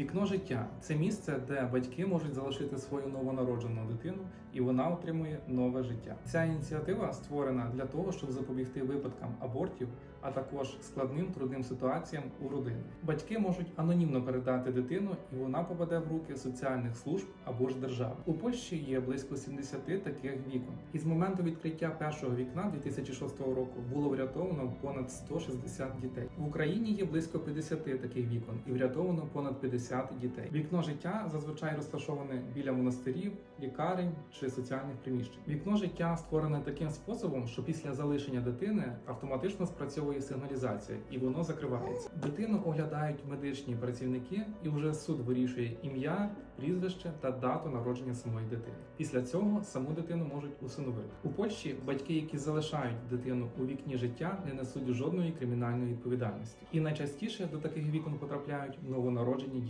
Вікно життя це місце, де батьки можуть залишити свою новонароджену дитину, і вона отримує нове життя. Ця ініціатива створена для того, щоб запобігти випадкам абортів, а також складним трудним ситуаціям у родини. Батьки можуть анонімно передати дитину, і вона попаде в руки соціальних служб або ж держави. У Польщі є близько 70 таких вікон. І з моменту відкриття першого вікна 2006 року було врятовано понад 160 дітей. В Україні є близько 50 таких вікон і врятовано понад 50 дітей. Вікно життя зазвичай розташоване біля монастирів, лікарень чи соціальних приміщень. Вікно життя створене таким способом, що після залишення дитини автоматично спрацьовує сигналізація і воно закривається. Дитину оглядають медичні працівники, і вже суд вирішує ім'я, прізвище та дату народження самої дитини. Після цього саму дитину можуть усиновити. У Польщі батьки, які залишають дитину у вікні життя, не несуть жодної кримінальної відповідальності. І найчастіше до таких вікон потрапляють новонароджені діти.